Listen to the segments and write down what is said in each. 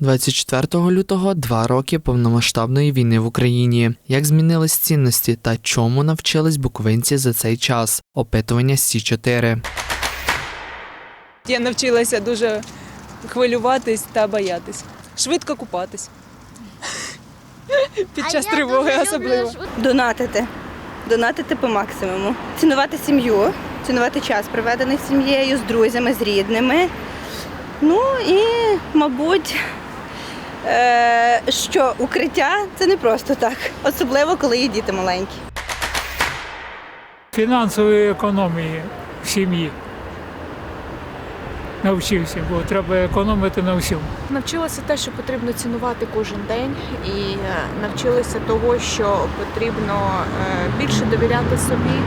24 лютого два роки повномасштабної війни в Україні. Як змінились цінності та чому навчились буковинці за цей час? Опитування Сі 4 Я навчилася дуже хвилюватись та боятись. Швидко купатись. Під час тривоги особливо. Донатити. Донатити по максимуму. Цінувати сім'ю, цінувати час, проведений з сім'єю, з друзями, з рідними. Ну і, мабуть, що укриття це не просто так, особливо коли є діти маленькі. фінансової економії в сім'ї. Навчився, бо треба економити на всьому. Навчилася те, що потрібно цінувати кожен день, і е, навчилася того, що потрібно е, більше довіряти собі, е,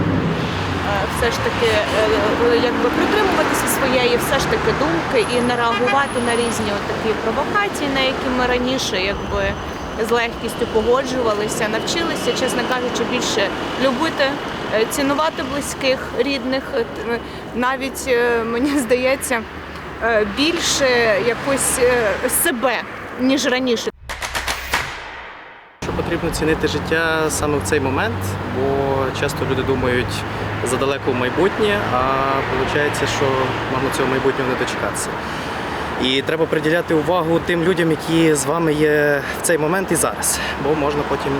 все ж таки е, якби притримуватися своєї все ж таки думки і не реагувати на різні такі провокації, на які ми раніше якби з легкістю погоджувалися. Навчилися, чесно кажучи, більше любити, е, цінувати близьких, рідних, Е, навіть е, мені здається більше якось себе, ніж раніше. Потрібно цінити життя саме в цей момент, бо часто люди думають задалеко в майбутнє, а виходить, що можна цього майбутнього не дочекатися. І треба приділяти увагу тим людям, які з вами є в цей момент і зараз, бо можна потім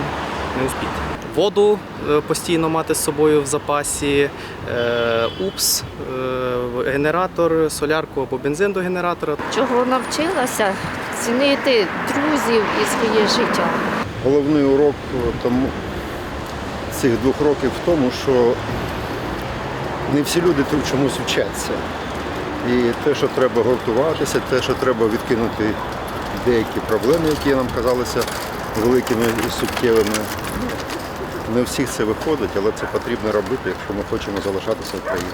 не успіти. Воду е, постійно мати з собою в запасі, е, упс, е, генератор, солярку або бензин до генератора. чого навчилася цінити друзів і своє життя. Головний урок тому, цих двох років в тому, що не всі люди тут чомусь вчаться. І те, що треба гуртуватися, те, що треба відкинути деякі проблеми, які нам казалися великими і суттєвими. Не всіх це виходить, але це потрібно робити, якщо ми хочемо залишатися Україною.